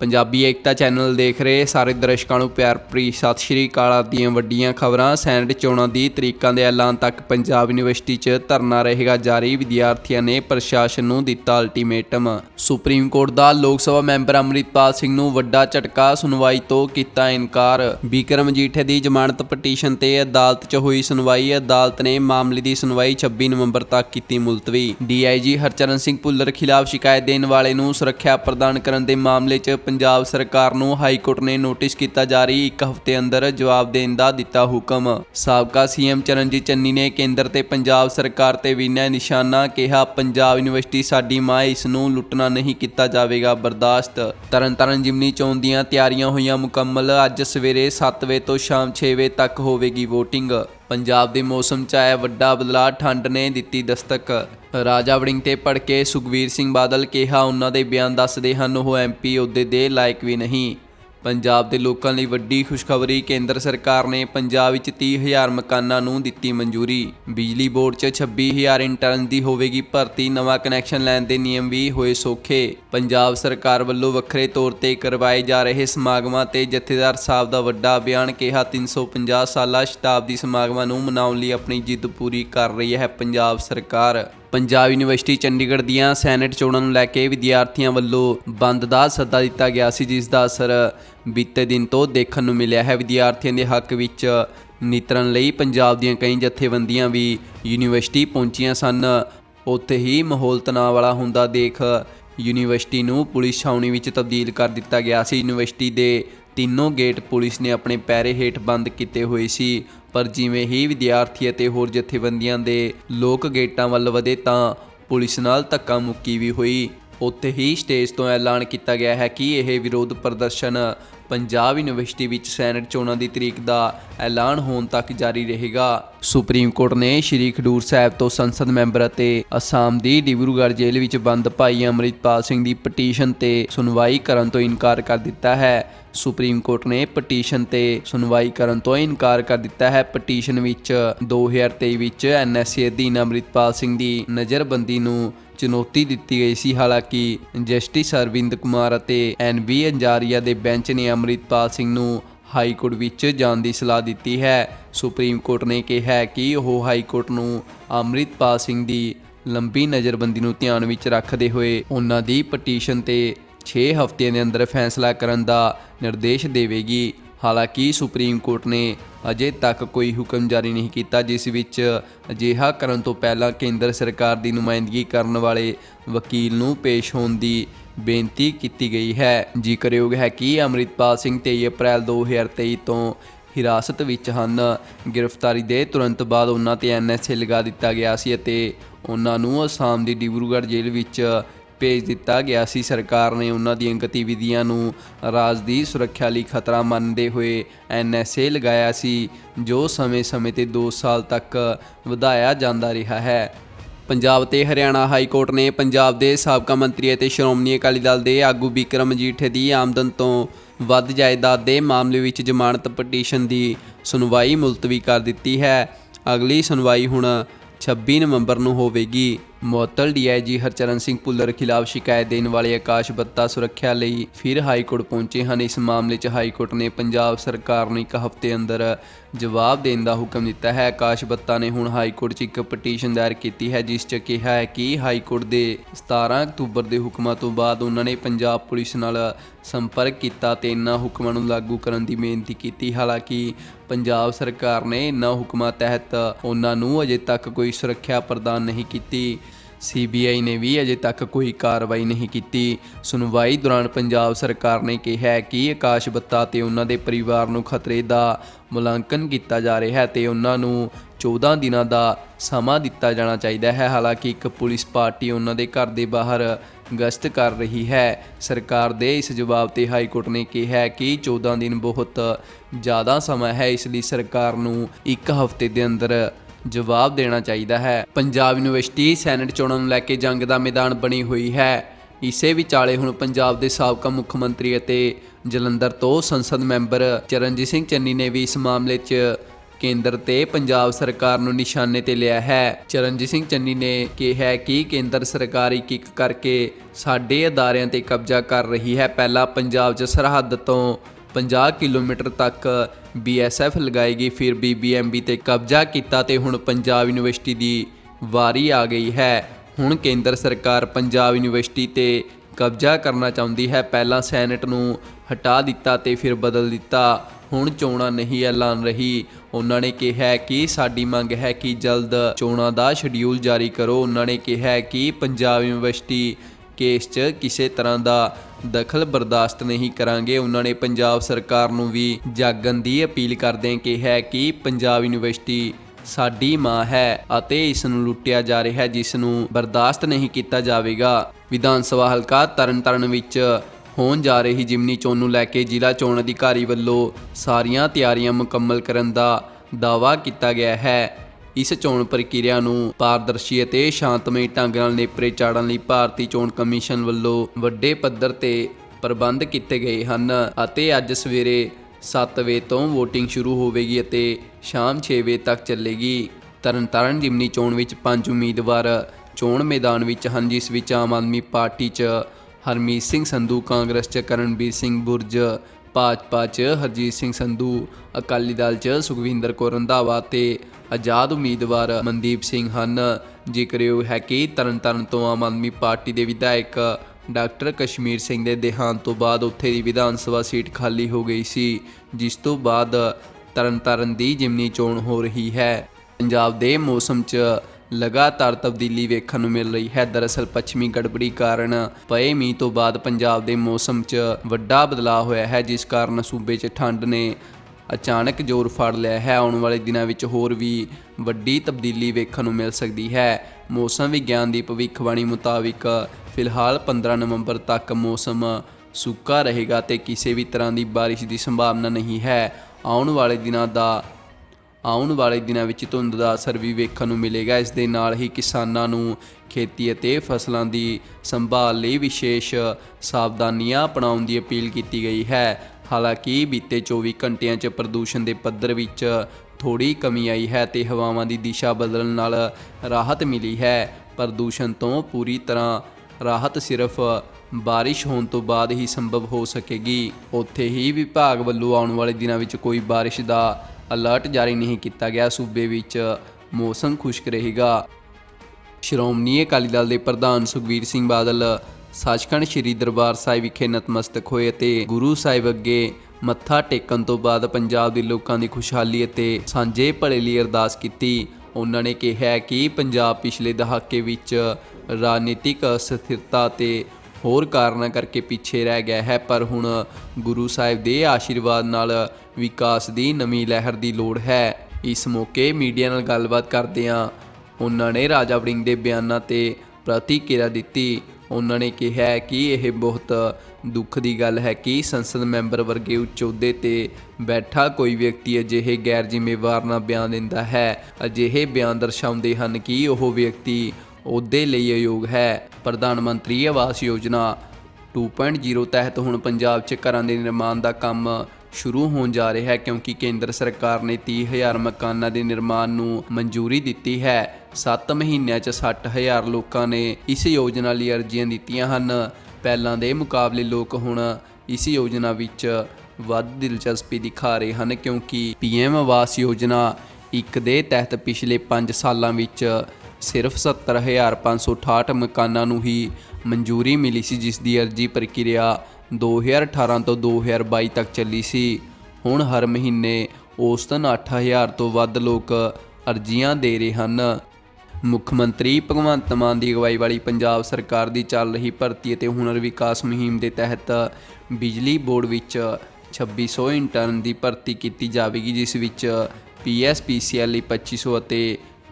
ਪੰਜਾਬੀ ਏਕਤਾ channel ਦੇਖ ਰਹੇ ਸਾਰੇ ਦਰਸ਼ਕਾਂ ਨੂੰ ਪਿਆਰ ਭਰੀ ਸਤਿ ਸ਼੍ਰੀ ਅਕਾਲ ਦੀਆਂ ਵੱਡੀਆਂ ਖਬਰਾਂ। ਸੈਨੇਟ ਚੋਣਾਂ ਦੀ ਤਰੀਕਾਂ ਦੇ ਐਲਾਨ ਤੱਕ ਪੰਜਾਬ ਯੂਨੀਵਰਸਿਟੀ 'ਚ ਧਰਨਾ ਰਹੇਗਾ ਜਾਰੀ। ਵਿਦਿਆਰਥੀਆਂ ਨੇ ਪ੍ਰਸ਼ਾਸਨ ਨੂੰ ਦਿੱਤਾ ਅਲਟੀਮੇਟਮ ਸੁਪਰੀਮ ਕੋਰਟ ਦਾ ਲੋਕ ਸਭਾ ਮੈਂਬਰ ਅੰਮ੍ਰਿਤਪਾਲ ਸਿੰਘ ਨੂੰ ਵੱਡਾ ਝਟਕਾ ਸੁਣਵਾਈ ਤੋਂ ਕੀਤਾ ਇਨਕਾਰ। ਬੀਕਰਮ ਜੀਠੇ ਦੀ ਜ਼ਮਾਨਤ ਪਟੀਸ਼ਨ ਤੇ ਅਦਾਲਤ 'ਚ ਹੋਈ ਸੁਣਵਾਈ। ਅਦਾਲਤ ਨੇ ਮਾਮਲੇ ਦੀ ਸੁਣਵਾਈ 26 ਨਵੰਬਰ ਤੱਕ ਕੀਤੀ ਮੁਲਤਵੀ। ਡੀਆਈਜੀ ਹਰਚਰਨ ਸਿੰਘ ਭੁੱਲਰ ਖਿਲਾਫ ਸ਼ਿਕਾਇਤ ਦੇਣ ਵਾਲੇ ਨੂੰ ਸੁਰੱਖਿਆ ਪ੍ਰਦਾਨ ਕਰਨ ਦੇ ਮਾਮਲੇ 'ਚ ਪੰਜਾਬ ਸਰਕਾਰ ਨੂੰ ਹਾਈ ਕੋਰਟ ਨੇ ਨੋਟਿਸ ਕੀਤਾ ਜਾਰੀ, ਇੱਕ ਹਫ਼ਤੇ ਅੰਦਰ ਜਵਾਬ ਦੇਣ ਦਾ ਦਿੱਤਾ ਹੁਕਮ। ਸਾਬਕਾ ਸੀਐਮ ਚਰਨਜੀਤ ਚੰਨੀ ਨੇ ਕੇਂਦਰ ਤੇ ਪੰਜਾਬ ਸਰਕਾਰ ਤੇ ਵਿਨੈ ਨਿਸ਼ਾਨਾ ਕਿਹਾ, ਪੰਜਾਬ ਯੂਨੀਵਰਸਿਟੀ ਸਾਡੀ ਮਾਂ, ਇਸ ਨੂੰ ਲੁੱਟਣਾ ਨਹੀਂ ਕੀਤਾ ਜਾਵੇਗਾ। ਬਰਦਾਸ਼ਤ। ਤਰਨਤਾਰਨ ਜਿਮਨੀ ਚੋਣ ਦੀਆਂ ਤਿਆਰੀਆਂ ਹੋਈਆਂ ਮੁਕੰਮਲ, ਅੱਜ ਸਵੇਰੇ 7 ਵਜੇ ਤੋਂ ਸ਼ਾਮ 6 ਵਜੇ ਤੱਕ ਹੋਵੇਗੀ VOTING ਪੰਜਾਬ ਦੇ ਮੌਸਮ 'ਚ ਆਇਆ ਵੱਡਾ ਬਦਲਾਅ, ਠੰਡ ਨੇ ਦਿੱਤੀ ਦਸਤਕ। ਰਾਜਾ ਵੜਿੰਗ ਤੇ ਭੜਕੇ ਸੁਖਵੀਰ ਸਿੰਘ ਬਾਦਲ ਕਿਹਾ, ਉਹਨਾਂ ਦੇ ਬਿਆਨ ਦੱਸਦੇ ਹਨ, ਉਹ ਐਮਪੀ ਅਹੁਦੇ ਦੇ ਲਾਇਕ ਵੀ ਨਹੀਂ। ਪੰਜਾਬ ਦੇ ਲੋਕਾਂ ਲਈ ਵੱਡੀ ਖੁਸ਼ਖਬਰੀ ਕੇਂਦਰ ਸਰਕਾਰ ਨੇ ਪੰਜਾਬ ਵਿੱਚ 30000 ਮਕਾਨਾਂ ਨੂੰ ਦਿੱਤੀ ਮਨਜ਼ੂਰੀ। ਬਿਜਲੀ ਬੋਰਡ 'ਚ 26000 ਇੰਟਰਨ ਦੀ ਹੋਵੇਗੀ ਭਰਤੀ, ਨਵਾਂ ਕਨੈਕਸ਼ਨ ਲੈਣ ਦੇ ਨਿਯਮ ਵੀ ਹੋਏ ਸੌਖੇ। ਪੰਜਾਬ ਸਰਕਾਰ ਵੱਲੋਂ ਵੱਖਰੇ ਤੌਰ ਤੇ ਕਰਵਾਏ ਜਾ ਰਹੇ ਸਮਾਗਮਾਂ ਤੇ ਜਥੇਦਾਰ ਸਾਹਿਬ ਦਾ ਵੱਡਾ ਬਿਆਨ ਕਿਹਾ 350 ਸਾਲਾ ਸ਼ਤਾਬਦੀ ਸਮਾਗਮਾਂ ਨੂੰ ਮਨਾਉਣ ਲਈ ਆਪਣੀ ਜਿੱਦ ਪੂਰੀ ਕਰ ਰਹੀ ਹੈ ਪੰਜਾਬ ਸਰਕਾਰ। ਪੰਜਾਬ ਯੂਨੀਵਰਸਿਟੀ ਚੰਡੀਗੜ੍ਹ ਦੀਆਂ ਸੈਨੇਟ ਚੋਣਾਂ ਨੂੰ ਲੈ ਕੇ ਵਿਦਿਆਰਥੀਆਂ ਵੱਲੋਂ ਬੰਦ ਦਾ ਸੱਦਾ ਦਿੱਤਾ ਗਿਆ ਸੀ, ਜਿਸ ਦਾ ਅਸਰ ਬੀਤੇ ਦਿਨ ਤੋਂ ਦੇਖਣ ਨੂੰ ਮਿਲਿਆ ਹੈ। ਵਿਦਿਆਰਥੀਆਂ ਦੇ ਹੱਕ ਵਿੱਚ ਨਿਤਰਨ ਲਈ ਪੰਜਾਬ ਦੀਆਂ ਕਈ ਜਥੇਬੰਦੀਆਂ ਵੀ ਯੂਨੀਵਰਸਿਟੀ ਪਹੁੰਚੀਆਂ ਸਨ। ਉੱਥੇ ਹੀ ਮਾਹੌਲ ਤਣਾਅ ਵਾਲਾ ਹੁੰਦਾ ਦੇਖ ਯੂਨੀਵਰਸਿਟੀ ਨੂੰ ਪੁਲਿਸ ਛਾਉਣੀ ਵਿੱਚ ਤਬਦੀਲ ਕਰ ਦਿੱਤਾ ਗਿਆ ਸੀ। ਯੂਨੀਵਰਸਿਟੀ ਦੇ ਤਿੰਨੋਂ ਗੇਟ ਪੁਲਿਸ ਨੇ ਆਪਣੇ ਪੈਰੇ ਹੇਠ ਬੰਦ ਕੀਤੇ ਹੋਏ ਸੀ। ਪਰ ਜਿਵੇਂ ਹੀ ਵਿਦਿਆਰਥੀ ਅਤੇ ਹੋਰ ਜਥੇਬੰਦੀਆਂ ਦੇ ਲੋਕ ਗੇਟਾਂ ਵੱਲ ਵਧੇ ਤਾਂ ਪੁਲਿਸ ਨਾਲ ਧੱਕਾ ਮੁੱਕੀ ਵੀ ਹੋਈ। ਉੱਥੇ ਹੀ ਸਟੇਜ ਤੋਂ ਐਲਾਨ ਕੀਤਾ ਗਿਆ ਹੈ ਕਿ ਇਹ ਵਿਰੋਧ ਪ੍ਰਦਰਸ਼ਨ ਪੰਜਾਬ ਯੂਨੀਵਰਸਿਟੀ ਵਿੱਚ ਸੈਨੇਟ ਚੋਣਾਂ ਦੀ ਤਰੀਕ ਦਾ ਐਲਾਨ ਹੋਣ ਤੱਕ ਜਾਰੀ ਰਹੇਗਾ। ਸੁਪਰੀਮ ਕੋਰਟ ਨੇ ਸ਼੍ਰੀ ਖਡੂਰ ਸਾਹਿਬ ਤੋਂ ਸੰਸਦ ਮੈਂਬਰ ਅਤੇ ਅਸਾਮ ਦੀ ਡਿਬਰੂਗੜ੍ਹ ਜੇਲ੍ਹ ਵਿੱਚ ਬੰਦ ਭਾਈ ਅੰਮ੍ਰਿਤਪਾਲ ਸਿੰਘ ਦੀ ਪਟੀਸ਼ਨ ਤੇ ਸੁਣਵਾਈ ਕਰਨ ਤੋਂ ਇਨਕਾਰ ਕਰ ਦਿੱਤਾ ਹੈ। ਸੁਪਰੀਮ ਕੋਰਟ ਨੇ ਪਟੀਸ਼ਨ ਤੇ ਸੁਣਵਾਈ ਕਰਨ ਤੋਂ ਇਨਕਾਰ ਕਰ ਦਿੱਤਾ ਹੈ। ਪਟੀਸ਼ਨ ਵਿੱਚ 2023 ਵਿੱਚ ਐਨਐਸਏ ਅਧੀਨ ਅੰਮ੍ਰਿਤਪਾਲ ਸਿੰਘ ਦੀ ਨਜ਼ਰਬੰਦੀ ਨੂੰ ਚੁਣੌਤੀ ਦਿੱਤੀ ਗਈ ਸੀ। ਹਾਲਾਂਕਿ ਜਸਟਿਸ ਅਰਵਿੰਦ ਕੁਮਾਰ ਅਤੇ ਐਨਬੀ ਅੰਜਾਰੀਆ ਦੇ ਬੈਂਚ ਨੇ ਅੰਮ੍ਰਿਤਪਾਲ ਸਿੰਘ ਨੂੰ ਹਾਈ ਕੋਰਟ ਵਿੱਚ ਜਾਣ ਦੀ ਸਲਾਹ ਦਿੱਤੀ ਹੈ। ਸੁਪਰੀਮ ਕੋਰਟ ਨੇ ਕਿਹਾ ਕਿ ਉਹ ਹਾਈ ਕੋਰਟ ਨੂੰ ਅੰਮ੍ਰਿਤਪਾਲ ਸਿੰਘ ਦੀ ਲੰਬੀ ਨਜ਼ਰਬੰਦੀ ਨੂੰ ਧਿਆਨ ਵਿੱਚ ਰੱਖਦੇ ਹੋਏ ਉਹਨਾਂ ਦੀ ਪਟੀਸ਼ਨ ਤੇ 6 ਹਫ਼ਤਿਆਂ ਦੇ ਅੰਦਰ ਫੈਸਲਾ ਕਰਨ ਦਾ ਨਿਰਦੇਸ਼ ਦੇਵੇਗੀ। ਹਾਲਾਂਕਿ ਸੁਪਰੀਮ ਕੋਰਟ ਨੇ ਅਜੇ ਤੱਕ ਕੋਈ ਹੁਕਮ ਜਾਰੀ ਨਹੀਂ ਕੀਤਾ, ਜਿਸ ਵਿੱਚ ਅਜਿਹਾ ਕਰਨ ਤੋਂ ਪਹਿਲਾਂ ਕੇਂਦਰ ਸਰਕਾਰ ਦੀ ਨੁਮਾਇੰਦਗੀ ਕਰਨ ਵਾਲੇ ਵਕੀਲ ਨੂੰ ਪੇਸ਼ ਹੋਣ ਦੀ ਬੇਨਤੀ ਕੀਤੀ ਗਈ ਹੈ। ਜ਼ਿਕਰਯੋਗ ਹੈ ਕਿ ਅੰਮ੍ਰਿਤਪਾਲ ਸਿੰਘ 23 ਅਪ੍ਰੈਲ 2023 ਤੋਂ ਹਿਰਾਸਤ ਵਿੱਚ ਹਨ। ਗ੍ਰਿਫਤਾਰੀ ਦੇ ਤੁਰੰਤ ਬਾਅਦ ਉਹਨਾਂ ਤੇ ਐਨਐਸਏ ਲਗਾ ਦਿੱਤਾ ਗਿਆ ਸੀ ਅਤੇ ਉਹਨਾਂ ਨੂੰ ਅਸਾਮ ਦੀ ਡਿਬਰੂਗੜ੍ਹ ਜੇਲ੍ਹ ਵਿੱਚ ਭੇਜ ਦਿੱਤਾ ਗਿਆ ਸੀ। ਸਰਕਾਰ ਨੇ ਉਹਨਾਂ ਦੀਆਂ ਗਤੀਵਿਧੀਆਂ ਨੂੰ ਰਾਜ ਦੀ ਸੁਰੱਖਿਆ ਲਈ ਖਤਰਾ ਮੰਨਦੇ ਹੋਏ ਐਨਐਸਏ ਲਗਾਇਆ ਸੀ, ਜੋ ਸਮੇਂ-ਸਮੇਂ ਤੇ 2 ਸਾਲ ਤੱਕ ਵਧਾਇਆ ਜਾਂਦਾ ਰਿਹਾ ਹੈ। ਪੰਜਾਬ ਤੇ ਹਰਿਆਣਾ ਹਾਈ ਕੋਰਟ ਨੇ ਪੰਜਾਬ ਦੇ ਸਾਬਕਾ ਮੰਤਰੀ ਅਤੇ ਸ਼੍ਰੋਮਣੀ ਅਕਾਲੀ ਦਲ ਦੇ ਆਗੂ ਬਿਕਰਮ ਮਜੀਠੇ ਦੀ ਆਮਦਨ ਤੋਂ ਵੱਧ ਜਾਇਦਾਦ ਦੇ ਮਾਮਲੇ ਵਿੱਚ ਜ਼ਮਾਨਤ ਪਟੀਸ਼ਨ ਦੀ ਸੁਣਵਾਈ ਮੁਲਤਵੀ ਕਰ ਦਿੱਤੀ ਹੈ। ਅਗਲੀ ਸੁਣਵਾਈ ਹੁਣ 26 ਨਵੰਬਰ ਨੂੰ ਹੋਵੇਗੀ। ਮੁਅੱਤਲ ਡੀਆਈਜੀ ਹਰਚਰਨ ਸਿੰਘ ਭੁੱਲਰ ਖਿਲਾਫ ਸ਼ਿਕਾਇਤ ਦੇਣ ਵਾਲੇ ਆਕਾਸ਼ ਬੱਤਾ ਸੁਰੱਖਿਆ ਲਈ ਫਿਰ ਹਾਈ ਕੋਰਟ ਪਹੁੰਚੇ ਹਨ। ਇਸ ਮਾਮਲੇ 'ਚ ਹਾਈ ਕੋਰਟ ਨੇ ਪੰਜਾਬ ਸਰਕਾਰ ਨੂੰ ਇੱਕ ਹਫ਼ਤੇ ਅੰਦਰ ਜਵਾਬ ਦੇਣ ਦਾ ਹੁਕਮ ਦਿੱਤਾ ਹੈ। ਆਕਾਸ਼ ਬੱਤਾ ਨੇ ਹੁਣ ਹਾਈ ਕੋਰਟ 'ਚ ਇੱਕ ਪਟੀਸ਼ਨ ਦਾਇਰ ਕੀਤੀ ਹੈ, ਜਿਸ 'ਚ ਕਿਹਾ ਹੈ ਕਿ ਹਾਈ ਕੋਰਟ ਦੇ 17 ਅਕਤੂਬਰ ਦੇ ਹੁਕਮਾਂ ਤੋਂ ਬਾਅਦ ਉਹਨਾਂ ਨੇ ਪੰਜਾਬ ਪੁਲਿਸ ਨਾਲ ਸੰਪਰਕ ਕੀਤਾ ਤੇ ਇਹਨਾਂ ਹੁਕਮਾਂ ਨੂੰ ਲਾਗੂ ਕਰਨ ਦੀ ਬੇਨਤੀ ਕੀਤੀ। ਹਾਲਾਂਕਿ ਪੰਜਾਬ ਸਰਕਾਰ ਨੇ ਇਹਨਾਂ ਹੁਕਮਾਂ ਤਹਿਤ ਉਹਨਾਂ ਨੂੰ ਅਜੇ ਤੱਕ ਕੋਈ ਸੁਰੱਖਿਆ ਪ੍ਰਦਾਨ ਨਹੀਂ ਕੀਤੀ। ਸੀਬੀਆਈ ਨੇ ਵੀ ਅਜੇ ਤੱਕ ਕੋਈ ਕਾਰਵਾਈ ਨਹੀਂ ਕੀਤੀ। ਸੁਣਵਾਈ ਦੌਰਾਨ ਪੰਜਾਬ ਸਰਕਾਰ ਨੇ ਕਿਹਾ ਕਿ ਆਕਾਸ਼ ਬੱਤਾ ਤੇ ਉਹਨਾਂ ਦੇ ਪਰਿਵਾਰ ਨੂੰ ਖਤਰੇ ਦਾ ਮੁਲਾਂਕਣ ਕੀਤਾ ਜਾ ਰਿਹਾ ਹੈ ਤੇ ਉਹਨਾਂ ਨੂੰ 14 ਦਿਨਾਂ ਦਾ ਸਮਾਂ ਦਿੱਤਾ ਜਾਣਾ ਚਾਹੀਦਾ ਹੈ। ਹਾਲਾਂਕਿ ਇੱਕ ਪੁਲਿਸ ਪਾਰਟੀ ਉਹਨਾਂ ਦੇ ਘਰ ਦੇ ਬਾਹਰ ਗਸ਼ਤ ਕਰ ਰਹੀ ਹੈ। ਸਰਕਾਰ ਦੇ ਇਸ ਜਵਾਬ ਤੇ ਹਾਈ ਕੋਰਟ ਨੇ ਕਿਹਾ ਕਿ 14 ਦਿਨ ਬਹੁਤ ਜ਼ਿਆਦਾ ਸਮਾਂ ਹੈ। ਇਸ ਲਈ ਸਰਕਾਰ ਨੂੰ ਇੱਕ ਹਫ਼ਤੇ ਦੇ ਅੰਦਰ ਜਵਾਬ ਦੇਣਾ ਚਾਹੀਦਾ ਹੈ। ਪੰਜਾਬ ਯੂਨੀਵਰਸਿਟੀ ਸੈਨੇਟ ਚੋਣਾਂ ਨੂੰ ਲੈ ਕੇ ਜੰਗ ਦਾ ਮੈਦਾਨ ਬਣੀ ਹੋਈ ਹੈ। ਇਸੇ ਵਿਚਾਲੇ ਹੁਣ ਪੰਜਾਬ ਦੇ ਸਾਬਕਾ ਮੁੱਖ ਮੰਤਰੀ ਅਤੇ ਜਲੰਧਰ ਤੋਂ ਸੰਸਦ ਮੈਂਬਰ ਚਰਨਜੀਤ ਸਿੰਘ ਚੰਨੀ ਨੇ ਵੀ ਇਸ ਮਾਮਲੇ 'ਚ ਕੇਂਦਰ ਤੇ ਪੰਜਾਬ ਸਰਕਾਰ ਨੂੰ ਨਿਸ਼ਾਨੇ ਤੇ ਲਿਆ ਹੈ। ਚਰਨਜੀਤ ਸਿੰਘ ਚੰਨੀ ਨੇ ਕਿਹਾ ਕਿ ਕੇਂਦਰ ਸਰਕਾਰ ਇੱਕ ਇੱਕ ਕਰਕੇ ਸਾਡੇ ਅਦਾਰਿਆਂ ਤੇ ਕਬਜ਼ਾ ਕਰ ਰਹੀ ਹੈ। ਪਹਿਲਾਂ ਪੰਜਾਬ 'ਚ ਸਰਹੱਦ ਤੋਂ 50 ਕਿਲੋਮੀਟਰ ਤੱਕ ਬੀਐਸਐਫ ਲਗਾਏਗੀ, ਫਿਰ ਬੀਬੀਐਮਬੀ ਤੇ ਕਬਜ਼ਾ ਕੀਤਾ ਤੇ ਹੁਣ ਪੰਜਾਬ ਯੂਨੀਵਰਸਿਟੀ ਦੀ ਵਾਰੀ ਆ ਗਈ ਹੈ। ਹੁਣ ਕੇਂਦਰ ਸਰਕਾਰ ਪੰਜਾਬ ਯੂਨੀਵਰਸਿਟੀ ਤੇ ਕਬਜ਼ਾ ਕਰਨਾ ਚਾਹੁੰਦੀ ਹੈ। ਪਹਿਲਾਂ ਸੈਨੇਟ ਨੂੰ ਹਟਾ ਦਿੱਤਾ ਤੇ ਫਿਰ ਬਦਲ ਦਿੱਤਾ। ਹੁਣ ਚੋਣਾਂ ਨਹੀਂ ਐਲਾਨ ਰਹੀ। ਉਹਨਾਂ ਨੇ ਕਿਹਾ ਕਿ ਸਾਡੀ ਮੰਗ ਹੈ ਕਿ ਜਲਦ ਚੋਣਾਂ ਦਾ ਸ਼ਡਿਊਲ ਜਾਰੀ ਕਰੋ। ਉਹਨਾਂ ਨੇ ਕਿਹਾ ਕਿ ਪੰਜਾਬ ਯੂਨੀਵਰਸਿਟੀ ਕੇਸ 'ਚ ਕਿਸੇ ਤਰ੍ਹਾਂ ਦਾ ਦਖਲ ਬਰਦਾਸ਼ਤ ਨਹੀਂ ਕਰਾਂਗੇ। ਉਹਨਾਂ ਨੇ ਪੰਜਾਬ ਸਰਕਾਰ ਨੂੰ ਵੀ ਜਾਗਣ ਦੀ ਅਪੀਲ ਕਰਦਿਆਂ ਕਿਹਾ ਕਿ ਪੰਜਾਬ ਯੂਨੀਵਰਸਿਟੀ ਸਾਡੀ ਮਾਂ ਹੈ ਅਤੇ ਇਸ ਨੂੰ ਲੁੱਟਿਆ ਜਾ ਰਿਹਾ ਹੈ, ਜਿਸ ਨੂੰ ਬਰਦਾਸ਼ਤ ਨਹੀਂ ਕੀਤਾ ਜਾਵੇਗਾ। ਵਿਧਾਨ ਸਭਾ ਹਲਕਾ ਤਰਨਤਾਰਨ ਵਿੱਚ ਹੋਣ ਜਾ ਰਹੀ ਜਿਮਨੀ ਚੋਣ ਨੂੰ ਲੈ ਕੇ ਜ਼ਿਲ੍ਹਾ ਚੋਣ ਅਧਿਕਾਰੀ ਵੱਲੋਂ ਸਾਰੀਆਂ ਤਿਆਰੀਆਂ ਮੁਕੰਮਲ ਕਰਨ ਦਾ ਦਾਅਵਾ ਕੀਤਾ ਗਿਆ ਹੈ। ਇਸ ਚੋਣ ਪ੍ਰਕਿਰਿਆ ਨੂੰ ਪਾਰਦਰਸ਼ੀ ਅਤੇ ਸ਼ਾਂਤਮਈ ਢੰਗ ਨਾਲ ਨੇਪਰੇ ਚਾੜਨ ਲਈ ਭਾਰਤੀ ਚੋਣ ਕਮਿਸ਼ਨ ਵੱਲੋਂ ਵੱਡੇ ਪੱਧਰ ਤੇ ਪ੍ਰਬੰਧ ਕੀਤੇ ਗਏ ਹਨ ਅਤੇ ਅੱਜ ਸਵੇਰੇ 7 ਵਜੇ ਤੋਂ VOTING ਸ਼ੁਰੂ ਹੋਵੇਗੀ ਅਤੇ ਸ਼ਾਮ 6 ਵਜੇ ਤੱਕ ਚੱਲੇਗੀ। ਤਰਨਤਾਰਨ ਜਿਮਨੀ ਚੋਣ ਵਿੱਚ ਪੰਜ ਉਮੀਦਵਾਰ ਚੋਣ ਮੈਦਾਨ ਵਿੱਚ ਹਨ, ਜਿਸ ਵਿੱਚ ਆਮ ਆਦਮੀ ਪਾਰਟੀ 'ਚ ਹਰਮੀਤ ਸਿੰਘ ਸੰਧੂ, ਕਾਂਗਰਸ 'ਚ ਕਰਨਵੀਰ ਸਿੰਘ ਬੁਰਜ ਭਾਜਪਾ 'ਚ ਹਰਜੀਤ ਸਿੰਘ ਸੰਧੂ, ਅਕਾਲੀ ਦਲ 'ਚ ਸੁਖਵਿੰਦਰ ਕੌਰ ਰੰਧਾਵਾ ਤੇ ਆਜ਼ਾਦ ਉਮੀਦਵਾਰ ਮਨਦੀਪ ਸਿੰਘ ਹਨ। ਜ਼ਿਕਰਯੋਗ ਹੈ ਕਿ ਤਰਨਤਾਰਨ ਤੋਂ ਆਮ ਆਦਮੀ ਪਾਰਟੀ ਦੇ ਵਿਧਾਇਕ ਡਾਕਟਰ ਕਸ਼ਮੀਰ ਸਿੰਘ ਦੇ ਦੇਹਾਂਤ ਤੋਂ ਬਾਅਦ ਉੱਥੇ ਦੀ ਵਿਧਾਨ ਸਭਾ ਸੀਟ ਖਾਲੀ ਹੋ ਗਈ ਸੀ, ਜਿਸ ਤੋਂ ਬਾਅਦ ਤਰਨਤਾਰਨ ਦੀ ਜਿਮਨੀ ਚੋਣ ਹੋ ਰਹੀ ਹੈ। ਪੰਜਾਬ ਦੇ ਮੌਸਮ 'ਚ ਲਗਾਤਾਰ ਤਬਦੀਲੀ ਵੇਖਣ ਨੂੰ ਮਿਲ ਰਹੀ ਹੈ। ਦਰਅਸਲ ਪੱਛਮੀ ਗੜਬੜੀ ਕਾਰਨ ਪਏ ਮੀਂਹ ਤੋਂ ਬਾਅਦ ਪੰਜਾਬ ਦੇ ਮੌਸਮ 'ਚ ਵੱਡਾ ਬਦਲਾਅ ਹੋਇਆ ਹੈ, ਜਿਸ ਕਾਰਨ ਸੂਬੇ 'ਚ ਠੰਡ ਨੇ ਅਚਾਨਕ ਜ਼ੋਰ ਫੜ ਲਿਆ ਹੈ। ਆਉਣ ਵਾਲੇ ਦਿਨਾਂ ਵਿੱਚ ਹੋਰ ਵੀ ਵੱਡੀ ਤਬਦੀਲੀ ਵੇਖਣ ਨੂੰ ਮਿਲ ਸਕਦੀ ਹੈ। ਮੌਸਮ ਵਿਗਿਆਨ ਦੀ ਭਵਿੱਖਬਾਣੀ ਮੁਤਾਬਿਕ ਫਿਲਹਾਲ 15 ਨਵੰਬਰ ਤੱਕ ਮੌਸਮ ਸੁੱਕਾ ਰਹੇਗਾ ਤੇ ਕਿਸੇ ਵੀ ਤਰ੍ਹਾਂ ਦੀ ਬਾਰਿਸ਼ ਦੀ ਸੰਭਾਵਨਾ ਨਹੀਂ ਹੈ। ਆਉਣ ਵਾਲੇ ਦਿਨਾਂ ਦਾ ਆਉਣ ਵਾਲੇ ਦਿਨਾਂ ਵਿੱਚ ਧੁੰਦ ਦਾ ਅਸਰ ਵੀ ਵੇਖਣ ਨੂੰ ਮਿਲੇਗਾ। ਇਸ ਦੇ ਨਾਲ ਹੀ ਕਿਸਾਨਾਂ ਨੂੰ ਖੇਤੀ ਅਤੇ ਫਸਲਾਂ ਦੀ ਸੰਭਾਲ ਲਈ ਵਿਸ਼ੇਸ਼ ਸਾਵਧਾਨੀਆਂ ਅਪਣਾਉਣ ਦੀ ਅਪੀਲ ਕੀਤੀ ਗਈ ਹੈ। ਹਾਲਾਂਕਿ ਬੀਤੇ 24 ਘੰਟਿਆਂ 'ਚ ਪ੍ਰਦੂਸ਼ਣ ਦੇ ਪੱਧਰ ਵਿੱਚ ਥੋੜੀ ਕਮੀ ਆਈ ਹੈ ਤੇ ਹਵਾਵਾਂ ਦੀ ਦਿਸ਼ਾ ਬਦਲਣ ਨਾਲ ਰਾਹਤ ਮਿਲੀ ਹੈ। ਪ੍ਰਦੂਸ਼ਣ ਤੋਂ ਪੂਰੀ ਤਰ੍ਹਾਂ ਰਾਹਤ ਸਿਰਫ ਬਾਰਿਸ਼ ਹੋਣ ਤੋਂ ਬਾਅਦ ਹੀ ਸੰਭਵ ਹੋ ਸਕੇਗੀ। ਉੱਥੇ ਹੀ ਵਿਭਾਗ ਵੱਲੋਂ ਆਉਣ ਵਾਲੇ ਦਿਨਾਂ ਵਿੱਚ ਕੋਈ ਬਾਰਿਸ਼ ਦਾ ਅਲਰਟ ਜਾਰੀ ਨਹੀਂ ਕੀਤਾ ਗਿਆ। ਸੂਬੇ ਵਿੱਚ ਮੌਸਮ ਖੁਸ਼ਕ ਰਹੇਗਾ। ਸ਼੍ਰੋਮਣੀ ਅਕਾਲੀ ਦਲ ਦੇ ਪ੍ਰਧਾਨ ਸੁਖਬੀਰ ਸਿੰਘ ਬਾਦਲ ਸੱਚਖੰਡ ਸ੍ਰੀ ਦਰਬਾਰ ਸਾਹਿਬ ਵਿਖੇ ਨਤਮਸਤਕ ਹੋਏ ਅਤੇ ਗੁਰੂ ਸਾਹਿਬ ਅੱਗੇ ਮੱਥਾ ਟੇਕਣ ਤੋਂ ਬਾਅਦ ਪੰਜਾਬ ਦੇ ਲੋਕਾਂ ਦੀ ਖੁਸ਼ਹਾਲੀ ਅਤੇ ਸਾਂਝੇ ਭਲੇ ਲਈ ਅਰਦਾਸ ਕੀਤੀ। ਉਹਨਾਂ ਨੇ ਕਿਹਾ ਕਿ ਪੰਜਾਬ ਪਿਛਲੇ ਦਹਾਕੇ ਵਿੱਚ ਰਾਜਨੀਤਿਕ ਅਸਥਿਰਤਾ ਤੇ ਹੋਰ ਕਾਰਨਾਂ ਕਰਕੇ ਪਿੱਛੇ ਰਹਿ ਗਿਆ ਹੈ, ਪਰ ਹੁਣ ਗੁਰੂ ਸਾਹਿਬ ਦੇ ਆਸ਼ੀਰਵਾਦ ਨਾਲ ਵਿਕਾਸ ਦੀ ਨਵੀਂ ਲਹਿਰ ਦੀ ਲੋੜ ਹੈ। ਇਸ ਮੌਕੇ ਮੀਡੀਆ ਨਾਲ ਗੱਲਬਾਤ ਕਰਦਿਆਂ ਉਹਨਾਂ ਨੇ ਰਾਜਾ ਵੜਿੰਗ ਦੇ ਬਿਆਨਾਂ ਤੇ ਪ੍ਰਤੀਕਿਰਿਆ ਦਿੱਤੀ। ਉਹਨਾਂ ਨੇ ਕਿਹਾ ਕਿ ਇਹ ਬਹੁਤ ਦੁੱਖ ਦੀ ਗੱਲ ਹੈ ਕਿ ਸੰਸਦ ਮੈਂਬਰ ਵਰਗੇ ਉੱਚ ਅਹੁਦੇ ਤੇ ਬੈਠਾ ਕੋਈ ਵਿਅਕਤੀ ਅਜਿਹੇ ਗੈਰ ਜ਼ਿੰਮੇਵਾਰ ਨਾ ਬਿਆਨ ਦਿੰਦਾ ਹੈ। ਅਜਿਹੇ ਬਿਆਨ ਦਰਸਾਉਂਦੇ ਹਨ ਕਿ ਉਹ ਵਿਅਕਤੀ ਅਹੁਦੇ ਲਈ ਅਯੋਗ ਹੈ। ਪ੍ਰਧਾਨ ਮੰਤਰੀ ਆਵਾਸ ਯੋਜਨਾ 2.0 ਤਹਿਤ ਹੁਣ ਪੰਜਾਬ 'ਚ ਘਰਾਂ ਦੇ ਨਿਰਮਾਣ ਦਾ ਕੰਮ ਸ਼ੁਰੂ ਹੋਣ ਜਾ ਰਿਹਾ ਹੈ ਕਿਉਂਕਿ ਕੇਂਦਰ ਸਰਕਾਰ ਨੇ 30000 ਮਕਾਨਾਂ ਦੇ ਨਿਰਮਾਣ ਨੂੰ ਮਨਜ਼ੂਰੀ ਦਿੱਤੀ ਹੈ। 7 ਮਹੀਨਿਆਂ 'ਚ 60000 ਲੋਕਾਂ ਨੇ ਇਸ ਯੋਜਨਾ ਲਈ ਅਰਜ਼ੀਆਂ ਦਿੱਤੀਆਂ ਹਨ। ਪਹਿਲਾਂ ਦੇ ਮੁਕਾਬਲੇ ਲੋਕ ਹੁਣ ਇਸ ਯੋਜਨਾ ਵਿੱਚ ਵੱਧ ਦਿਲਚਸਪੀ ਦਿਖਾ ਰਹੇ ਹਨ ਕਿਉਂਕਿ ਪੀਐਮ ਆਵਾਸ ਯੋਜਨਾ ਇੱਕ ਦੇ ਤਹਿਤ ਪਿਛਲੇ 5 ਸਾਲਾਂ ਵਿੱਚ ਸਿਰਫ 70568 ਮਕਾਨਾਂ ਨੂੰ ਹੀ ਮਨਜ਼ੂਰੀ ਮਿਲੀ ਸੀ, ਜਿਸ ਦੀ ਅਰਜ਼ੀ ਪ੍ਰਕਿਰਿਆ 2018 ਤੋਂ 2022 ਤੱਕ ਚੱਲੀ ਸੀ। ਹੁਣ ਹਰ ਮਹੀਨੇ ਔਸਤਨ 8000 ਤੋਂ ਵੱਧ ਲੋਕ ਅਰਜ਼ੀਆਂ ਦੇ ਰਹੇ ਹਨ। ਮੁੱਖ ਮੰਤਰੀ ਭਗਵੰਤ ਮਾਨ ਦੀ ਅਗਵਾਈ ਵਾਲੀ ਪੰਜਾਬ ਸਰਕਾਰ ਦੀ ਚੱਲ ਰਹੀ ਭਰਤੀ ਅਤੇ ਹੁਨਰ ਵਿਕਾਸ ਮੁਹਿੰਮ ਦੇ ਤਹਿਤ ਬਿਜਲੀ ਬੋਰਡ ਵਿੱਚ 2600 ਇੰਟਰਨ ਦੀ ਭਰਤੀ ਕੀਤੀ ਜਾਵੇਗੀ, ਜਿਸ ਵਿੱਚ ਪੀਐਸਪੀਸੀਐਲ ਲਈ 2500 ਅਤੇ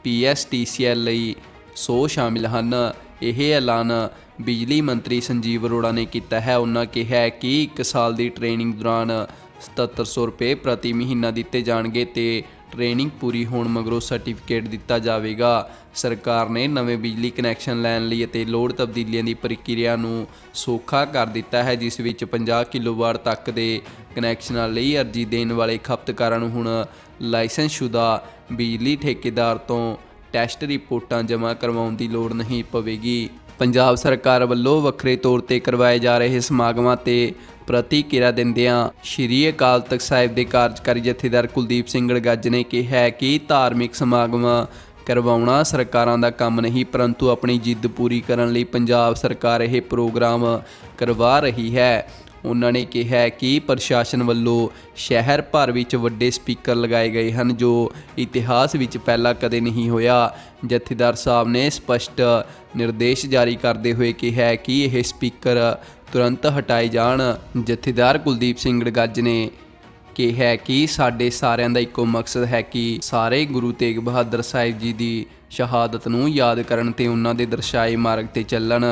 ਪੀਐਸਟੀਸੀਐਲ ਲਈ 100 ਸ਼ਾਮਿਲ ਹਨ। ਇਹ ਐਲਾਨ ਬਿਜਲੀ ਮੰਤਰੀ ਸੰਜੀਵ ਅਰੋੜਾ ਨੇ ਕੀਤਾ ਹੈ। ਉਹਨਾਂ ਕਿਹਾ ਕਿ 1 ਸਾਲ ਦੀ ਟ੍ਰੇਨਿੰਗ ਦੌਰਾਨ 7700 ਰੁਪਏ ਪ੍ਰਤੀ ਮਹੀਨਾ ਦਿੱਤੇ ਜਾਣਗੇ ਤੇ ਟ੍ਰੇਨਿੰਗ ਪੂਰੀ ਹੋਣ ਮਗਰੋਂ ਸਰਟੀਫਿਕੇਟ ਦਿੱਤਾ ਜਾਵੇਗਾ। ਸਰਕਾਰ ਨੇ ਨਵੇਂ ਬਿਜਲੀ ਕਨੈਕਸ਼ਨ ਲੈਣ ਲਈ ਅਤੇ ਲੋਡ ਤਬਦੀਲੀਆਂ ਦੀ ਪ੍ਰਕਿਰਿਆ ਨੂੰ ਸੌਖਾ ਕਰ ਦਿੱਤਾ ਹੈ, ਜਿਸ ਵਿੱਚ 50 ਕਿਲੋਵਾਟ ਤੱਕ ਦੇ ਕਨੈਕਸ਼ਨਾਂ ਲਈ ਅਰਜ਼ੀ ਦੇਣ ਵਾਲੇ ਖਪਤਕਾਰਾਂ ਨੂੰ ਹੁਣ ਲਾਇਸੈਂਸਸ਼ੁਦਾ ਬਿਜਲੀ ਠੇਕੇਦਾਰ ਤੋਂ ਟੈਸਟ ਰਿਪੋਰਟਾਂ ਜਮ੍ਹਾਂ ਕਰਵਾਉਣ ਦੀ ਲੋੜ ਨਹੀਂ ਪਵੇਗੀ। ਪੰਜਾਬ ਸਰਕਾਰ ਵੱਲੋਂ ਵੱਖਰੇ ਤੌਰ ਤੇ ਕਰਵਾਏ ਜਾ ਰਹੇ ਸਮਾਗਮਾਂ ਤੇ ਪ੍ਰਤੀਕਿਰਿਆ ਦਿੰਦਿਆਂ ਸ਼੍ਰੀ ਅਕਾਲ ਤਖਤ ਸਾਹਿਬ ਦੇ ਕਾਰਜਕਾਰੀ ਜਥੇਦਾਰ ਕੁਲਦੀਪ ਸਿੰਘ ਗੜਗੱਜ ਨੇ ਕਿਹਾ ਕਿ ਧਾਰਮਿਕ ਸਮਾਗਮ ਕਰਵਾਉਣਾ ਸਰਕਾਰਾਂ ਦਾ ਕੰਮ ਨਹੀਂ, ਪਰੰਤੂ ਆਪਣੀ ਜਿੱਦ ਪੂਰੀ ਕਰਨ ਲਈ ਪੰਜਾਬ ਸਰਕਾਰ ਇਹ ਪ੍ਰੋਗਰਾਮ ਕਰਵਾ ਰਹੀ ਹੈ। ਉਹਨਾਂ ਨੇ ਕਿਹਾ ਕਿ ਪ੍ਰਸ਼ਾਸਨ ਵੱਲੋਂ ਸ਼ਹਿਰ ਭਰ ਵਿੱਚ ਵੱਡੇ ਸਪੀਕਰ ਲਗਾਏ ਗਏ ਹਨ, ਜੋ ਇਤਿਹਾਸ ਵਿੱਚ ਪਹਿਲਾਂ ਕਦੇ ਨਹੀਂ ਹੋਇਆ। ਜਥੇਦਾਰ ਸਾਹਿਬ ਨੇ ਸਪਸ਼ਟ ਨਿਰਦੇਸ਼ ਜਾਰੀ ਕਰਦੇ ਹੋਏ ਕਿਹਾ ਕਿ ਇਹ ਸਪੀਕਰ ਤੁਰੰਤ ਹਟਾਏ ਜਾਣ। ਜਥੇਦਾਰ ਕੁਲਦੀਪ ਸਿੰਘ ਗੜਗੱਜ ਨੇ ਕਿਹਾ ਕਿ ਸਾਡੇ ਸਾਰਿਆਂ ਦਾ ਇੱਕੋ ਮਕਸਦ ਹੈ ਕਿ ਸਾਰੇ ਗੁਰੂ ਤੇਗ ਬਹਾਦਰ ਸਾਹਿਬ ਜੀ ਦੀ ਸ਼ਹਾਦਤ ਨੂੰ ਯਾਦ ਕਰਨ ਤੇ ਉਹਨਾਂ ਦੇ ਦਰਸਾਏ ਮਾਰਗ ਤੇ ਚੱਲਣ।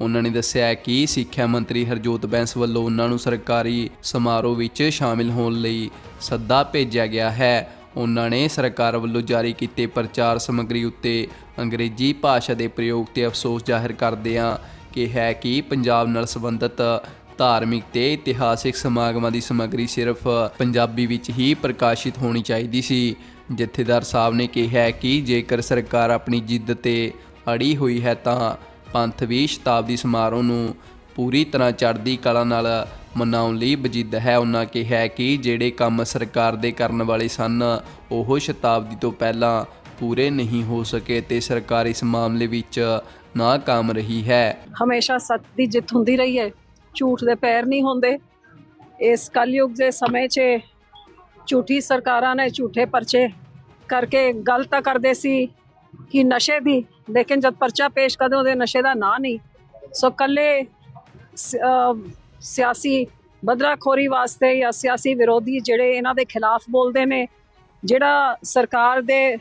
ਉਹਨਾਂ ਨੇ ਦੱਸਿਆ ਕਿ ਸਿੱਖਿਆ ਮੰਤਰੀ ਹਰਜੋਤ ਬੈਂਸ ਵੱਲੋਂ ਉਹਨਾਂ ਨੂੰ ਸਰਕਾਰੀ ਸਮਾਰੋਹ ਵਿੱਚ ਸ਼ਾਮਿਲ ਹੋਣ ਲਈ ਸੱਦਾ ਭੇਜਿਆ ਗਿਆ ਹੈ। ਉਹਨਾਂ ਨੇ ਸਰਕਾਰ ਵੱਲੋਂ ਜਾਰੀ ਕੀਤੇ ਪ੍ਰਚਾਰ ਸਮੱਗਰੀ ਉੱਤੇ ਅੰਗਰੇਜ਼ੀ ਭਾਸ਼ਾ ਦੇ ਪ੍ਰਯੋਗ ਤੇ ਅਫਸੋਸ ਜ਼ਾਹਿਰ ਕਰਦਿਆਂ ਕਿਹਾ ਕਿ ਪੰਜਾਬ ਨਾਲ ਸੰਬੰਧਿਤ ਧਾਰਮਿਕ ਤੇ ਇਤਿਹਾਸਿਕ ਸਮਾਗਮਾਂ ਦੀ ਸਮੱਗਰੀ ਸਿਰਫ ਪੰਜਾਬੀ ਵਿੱਚ ਹੀ ਪ੍ਰਕਾਸ਼ਿਤ ਹੋਣੀ ਚਾਹੀਦੀ ਸੀ। ਜਥੇਦਾਰ ਸਾਹਿਬ ਨੇ ਕਿਹਾ ਕਿ ਜੇਕਰ ਸਰਕਾਰ ਆਪਣੀ ਜਿੱਦ ਤੇ ਅੜੀ ਹੋਈ ਹੈ ਤਾਂ ਪੰਥ ਵੀ ਸ਼ਤਾਬਦੀ ਸਮਾਰੋਹ ਨੂੰ ਪੂਰੀ ਤਰ੍ਹਾਂ ਚੜ੍ਹਦੀ ਕਲਾ ਨਾਲ ਮਨਾਉਣ ਲਈ ਵਜਿੱਦ ਹੈ। ਉਹਨਾਂ ਕਿਹਾ ਕਿ ਜਿਹੜੇ ਕੰਮ ਸਰਕਾਰ ਦੇ ਕਰਨ ਵਾਲੇ ਸਨ, ਉਹ ਸ਼ਤਾਬਦੀ ਤੋਂ ਪਹਿਲਾਂ ਪੂਰੇ ਨਹੀਂ ਹੋ ਸਕੇ ਤੇ ਸਰਕਾਰ ਇਸ ਮਾਮਲੇ ਵਿੱਚ ਨਾਕਾਮ ਰਹੀ ਹੈ। ਹਮੇਸ਼ਾ ਸੱਚ ਦੀ ਜਿੱਤ ਹੁੰਦੀ ਰਹੀ ਹੈ। ਝੂਠ ਦੇ ਪੈਰ ਨਹੀਂ ਹੁੰਦੇ। ਇਸ ਕਲਯੁਗ ਦੇ ਸਮੇਂ 'ਚ ਝੂਠੀ ਸਰਕਾਰਾਂ ਨੇ ਝੂਠੇ ਪਰਚੇ ਕਰਕੇ ਗਲਤ ਕਰਦੇ ਸੀ। ਕਿ ਨਸ਼ੇ ਦੀ। ਲੇਕਿਨ ਜਦ ਪਰਚਾ ਪੇਸ਼ ਕਰਦੇ ਉਹਦੇ ਨਸ਼ੇ ਦਾ ਨਾਂ ਨਹੀਂ। ਸੋ ਕੱਲੇ ਸਿਆਸੀ ਬਦਲਾਖੋਰੀ ਵਾਸਤੇ ਜਾਂ ਸਿਆਸੀ ਵਿਰੋਧੀ ਜਿਹੜੇ ਇਹਨਾਂ ਦੇ ਖਿਲਾਫ ਬੋਲਦੇ ਨੇ, ਜਿਹੜਾ ਸਰਕਾਰ ਦੇ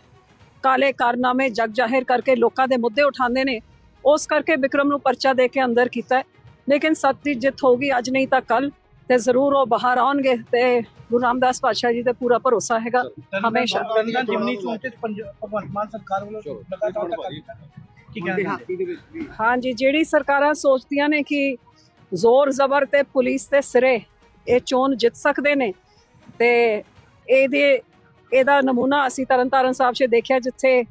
ਕਾਲੇ ਕਾਰਨਾਮੇ ਜਗ ਜਾਹਿਰ ਕਰਕੇ ਲੋਕਾਂ ਦੇ ਮੁੱਦੇ ਉਠਾਉਂਦੇ ਨੇ, ਉਸ ਕਰਕੇ ਵਿਕਰਮ ਨੂੰ ਪਰਚਾ ਦੇ ਕੇ ਅੰਦਰ ਕੀਤਾ। ਲੇਕਿਨ ਸੱਚ ਦੀ ਜਿੱਤ ਹੋਗੀ ਅੱਜ ਨਹੀਂ ਤਾਂ ਕੱਲ ਤੇ ਜ਼ਰੂਰ ਉਹ ਬਾਹਰ ਆਉਣਗੇ ਤੇ ਗੁਰੂ ਰਾਮਦਾਸ ਪਾਤਸ਼ਾਹ ਜੀ ਤੇ ਪੂਰਾ ਭਰੋਸਾ ਹੈਗਾ ਹਮੇਸ਼ਾ। ਤਰਨਤਾਰਨ ਜਿਮਨੀ ਚੋਣ ਤੇ ਪੰਜ- ਭਗਵੰਤ ਮਾਨ ਸਰਕਾਰ ਵੱਲੋਂ ਲਗਾਤਾਰ ਧੱਕਾ ਕੀਤਾ ਕੀ ਕਹਿਣਾ ਹਾਂਜੀ ਜਿਹੜੀ ਸਰਕਾਰਾਂ ਸੋਚਦੀਆਂ ਨੇ ਕਿ ਜ਼ੋਰ ਜ਼ਬਰ ਤੇ ਪੁਲਿਸ ਤੇ ਸਿਰੇ ਇਹ ਚੋਣ ਜਿੱਤ ਸਕਦੇ ਨੇ ਤੇ ਇਹਦੇ ਇਹਦਾ ਨਮੂਨਾ ਅਸੀਂ ਤਰਨਤਾਰਨ ਸਾਹਿਬ 'ਚ ਦੇਖਿਆ ਜਿੱਥੇ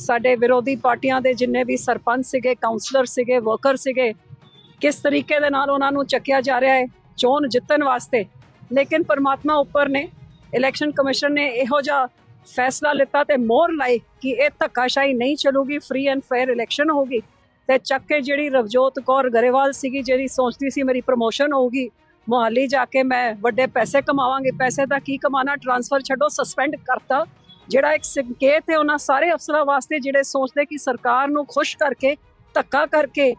ਸਾਡੇ ਵਿਰੋਧੀ ਪਾਰਟੀਆਂ ਦੇ ਜਿੰਨੇ ਵੀ ਸਰਪੰਚ ਸੀਗੇ ਕਾਉਂਸਲਰ ਸੀਗੇ ਵਰਕਰ ਸੀਗੇ ਕਿਸ ਤਰੀਕੇ ਦੇ ਨਾਲ ਉਹਨਾਂ ਨੂੰ ਚੱਕਿਆ ਜਾ ਰਿਹਾ ਹੈ ਚੋਣ ਜਿੱਤਣ ਵਾਸਤੇ। ਲੇਕਿਨ ਪਰਮਾਤਮਾ ਉੱਪਰ ਨੇ, ਇਲੈਕਸ਼ਨ ਕਮਿਸ਼ਨ ਨੇ ਇਹੋ ਜਿਹਾ ਫੈਸਲਾ ਲਿੱਤਾ ਤੇ ਮੋਹਰ ਲਾਈ ਕਿ ਇਹ ਧੱਕਾਸ਼ਾਹੀ ਨਹੀਂ ਚੱਲੂਗੀ ਫ੍ਰੀ ਐਂਡ ਫੇਅਰ ਇਲੈਕਸ਼ਨ ਹੋਊਗੀ। ਤੇ ਚੱਕ ਕੇ ਜਿਹੜੀ ਰਵਜੋਤ ਕੌਰ ਗਰੇਵਾਲ ਸੀਗੀ, ਜਿਹੜੀ ਸੋਚਦੀ ਸੀ ਮੇਰੀ ਪ੍ਰਮੋਸ਼ਨ ਹੋਊਗੀ, ਮੁਹਾਲੀ ਜਾ ਕੇ ਮੈਂ ਵੱਡੇ ਪੈਸੇ ਕਮਾਵਾਂਗੇ, ਪੈਸੇ ਦਾ ਕੀ ਕਮਾਣਾ ਟ੍ਰਾਂਸਫਰ ਛੱਡੋ ਸਸਪੈਂਡ ਕਰਤਾ। ਜਿਹੜਾ ਇੱਕ ਸੰਕੇਤ ਹੈ, ਉਹਨਾਂ ਸਾਰੇ ਅਫਸਰਾਂ ਵਾਸਤੇ ਜਿਹੜੇ ਸੋਚਦੇ ਕਿ ਸਰਕਾਰ ਨੂੰ ਖੁਸ਼ ਕਰਕੇ, ਧੱਕਾ ਕਰਕੇ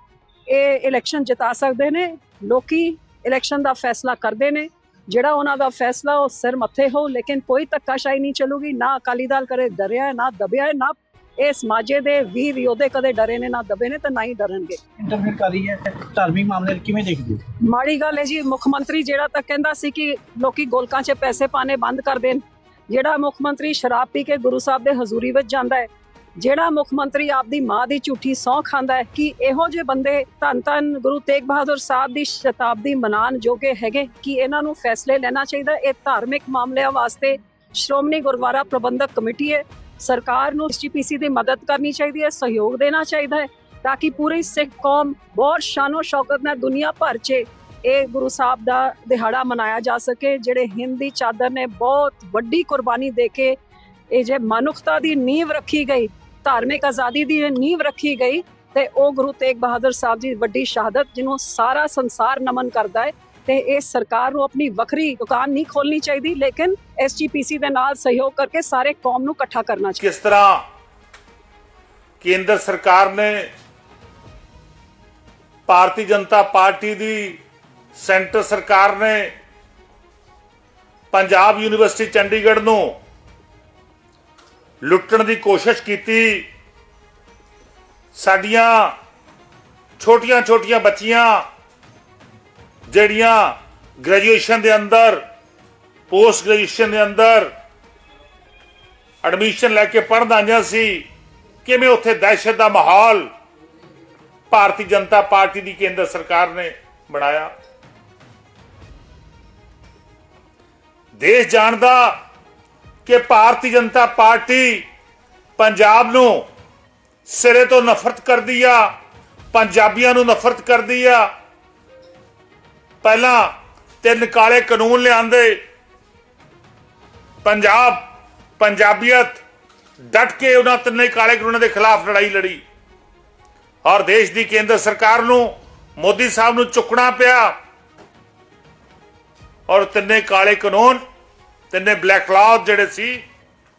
ਇਹ ਇਲੈਕਸ਼ਨ ਜਿਤਾ ਸਕਦੇ ਨੇ, ਲੋਕੀ ਇਲੈਕਸ਼ਨ ਦਾ ਫੈਸਲਾ ਕਰਦੇ ਨੇ। ਜਿਹੜਾ ਉਹਨਾਂ ਦਾ ਫੈਸਲਾ ਉਹ ਸਿਰ ਮੱਥੇ ਹੋ ਲੇਕਿਨ ਕੋਈ ਧੱਕਾਸ਼ਾਹੀ ਨਹੀਂ ਚੱਲੂਗੀ। ਨਾ ਅਕਾਲੀ ਦਲ ਕਰੇ ਡਰਿਆ ਨਾ ਦਬਿਆ ਨਾ ਇਸ ਮਾਝੇ ਦੇ ਵੀਰ ਯੋਧੇ ਕਦੇ ਡਰੇ ਨੇ ਨਾ ਦਬੇ ਨੇ ਤੇ ਨਾ ਹੀ ਡਰਨਗੇ। ਇੰਟਰਵਿਊ ਕਰ ਹੈ ਧਾਰਮਿਕ ਮਾਮਲੇ ਕਿਵੇਂ ਦੇਖਦੇ ਹੋ? ਮਾੜੀ ਗੱਲ ਹੈ ਜੀ ਮੁੱਖ ਮੰਤਰੀ ਜਿਹੜਾ ਤਾਂ ਕਹਿੰਦਾ ਸੀ ਕਿ ਲੋਕੀ ਗੋਲਕਾਂ 'ਚ ਪੈਸੇ ਪਾਣੇ ਬੰਦ ਕਰ ਦੇਣ। ਜਿਹੜਾ ਮੁੱਖ ਮੰਤਰੀ ਸ਼ਰਾਬ ਪੀ ਕੇ ਗੁਰੂ ਸਾਹਿਬ ਦੇ ਹਜ਼ੂਰੀ ਵਿੱਚ ਜਾਂਦਾ ਹੈ ਜਿਹੜਾ ਮੁੱਖ ਮੰਤਰੀ ਆਪਦੀ ਮਾਂ ਦੀ ਝੂਠੀ ਸਹੁੰ ਖਾਂਦਾ ਹੈ, ਕਿ ਇਹੋ ਜਿਹੇ ਬੰਦੇ ਧੰਨ ਧੰਨ ਗੁਰੂ ਤੇਗ ਬਹਾਦਰ ਸਾਹਿਬ ਦੀ ਸ਼ਤਾਬਦੀ ਮਨਾਉਣ ਜੋਗੇ ਹੈਗੇ? ਕਿ ਇਹਨਾਂ ਨੂੰ ਫੈਸਲੇ ਲੈਣਾ ਚਾਹੀਦਾ? ਇਹ ਧਾਰਮਿਕ ਮਾਮਲਿਆਂ ਵਾਸਤੇ ਸ਼੍ਰੋਮਣੀ ਗੁਰਦੁਆਰਾ ਪ੍ਰਬੰਧਕ ਕਮੇਟੀ ਹੈ। ਸਰਕਾਰ ਨੂੰ ਐਸਜੀਪੀਸੀ ਦੀ ਮਦਦ ਕਰਨੀ ਚਾਹੀਦੀ ਹੈ, ਸਹਿਯੋਗ ਦੇਣਾ ਚਾਹੀਦਾ ਹੈ ਤਾਂ ਕਿ ਪੂਰੀ ਸਿੱਖ ਕੌਮ ਬਹੁਤ ਸ਼ਾਨੋ ਸ਼ੌਕਤ ਨਾਲ ਦੁਨੀਆ ਭਰ 'ਚ ਇਹ ਗੁਰੂ ਸਾਹਿਬ ਦਾ ਦਿਹਾੜਾ ਮਨਾਇਆ ਜਾ ਸਕੇ, ਜਿਹੜੇ ਹਿੰਦ ਦੀ ਚਾਦਰ ਨੇ ਬਹੁਤ ਵੱਡੀ ਕੁਰਬਾਨੀ ਦੇ ਕੇ ਇਹ ਜੇ ਮਨੁੱਖਤਾ ਦੀ ਨੀਂਵ ਰੱਖੀ ਗਈ ਧਾਰਮਿਕ ਆਜ਼ਾਦੀ ਦੀ ਨੀਂਵ ਰੱਖੀ ਗਈ ਤੇ ਉਹ ਗੁਰੂ ਤੇਗ ਬਹਾਦਰ ਸਾਹਿਬ ਦੀ ਵੱਡੀ ਸ਼ਹਾਦਤ, ਜਿਹਨੂੰ ਸਾਰਾ ਸੰਸਾਰ ਨਮਨ ਕਰਦਾ ਹੈ ਤੇ ਇਹ ਸਰਕਾਰ ਨੂੰ ਆਪਣੀ ਵੱਖਰੀ ਦੁਕਾਨ ਨਹੀਂ ਖੋਲਣੀ ਚਾਹੀਦੀ, ਲੇਕਿਨ ਐਸਜੀਪੀਸੀ ਦੇ ਨਾਲ ਸਹਿਯੋਗ ਕਰਕੇ ਸਾਰੇ ਕੌਮ ਨੂੰ ਇਕੱਠਾ ਕਰਨਾ ਚਾਹੀਦਾ। ਕਿਸ ਤਰ੍ਹਾਂ ਕੇਂਦਰ ਸਰਕਾਰ ਨੇ ਭਾਰਤੀ ਜਨਤਾ ਪਾਰਟੀ ਦੀ ਸੈਂਟਰ ਸਰਕਾਰ ਨੇ ਪੰਜਾਬ ਯੂਨੀਵਰਸਿਟੀ ਚੰਡੀਗੜ੍ਹ ਨੂੰ ਲੁੱਟਣ ਦੀ ਕੋਸ਼ਿਸ਼ ਕੀਤੀ। ਸਾਡੀਆਂ ਛੋਟੀਆਂ-ਛੋਟੀਆਂ ਬੱਚੀਆਂ ਜਿਹੜੀਆਂ ਗ੍ਰੈਜੂਏਸ਼ਨ ਦੇ ਅੰਦਰ, ਪੋਸਟ ਗ੍ਰੈਜੂਏਸ਼ਨ ਦੇ ਅੰਦਰ ਐਡਮਿਸ਼ਨ ਲੈ ਕੇ ਪੜ੍ਹਨ ਆਈਆਂ ਸੀ, ਕਿਵੇਂ ਉੱਥੇ ਦਹਿਸ਼ਤ ਦਾ ਮਾਹੌਲ ਭਾਰਤੀ ਜਨਤਾ ਪਾਰਟੀ ਦੀ ਕੇਂਦਰ ਸਰਕਾਰ ਨੇ ਬਣਾਇਆ। ਦੇਸ਼ ਜਾਣਦਾ ਕਿ ਭਾਰਤੀ ਜਨਤਾ ਪਾਰਟੀ ਪੰਜਾਬ ਨੂੰ ਸਿਰੇ ਤੋਂ ਨਫ਼ਰਤ ਕਰਦੀ ਆ, ਪੰਜਾਬੀਆਂ ਨੂੰ ਨਫ਼ਰਤ ਕਰਦੀ ਆ। ਪਹਿਲਾਂ ਤਿੰਨ ਕਾਲੇ ਕਾਨੂੰਨ ਲਿਆਂਦੇ। ਪੰਜਾਬ, ਪੰਜਾਬੀਅਤ ਡਟ ਕੇ ਉਹਨਾਂ ਤਿੰਨੇ ਕਾਲੇ ਕਾਨੂੰਨਾਂ ਦੇ ਖਿਲਾਫ ਲੜਾਈ ਲੜੀ। ਔਰ ਦੇਸ਼ ਦੀ ਕੇਂਦਰ ਸਰਕਾਰ ਨੂੰ, ਮੋਦੀ ਸਾਹਿਬ ਨੂੰ ਚੁੱਕਣਾ ਪਿਆ। ਔਰ ਤਿੰਨੇ ਕਾਲੇ ਕਾਨੂੰਨ ਤਿੰਨੇ ਬਲੈਕ ਲਾਅ ਜਿਹੜੇ ਸੀ,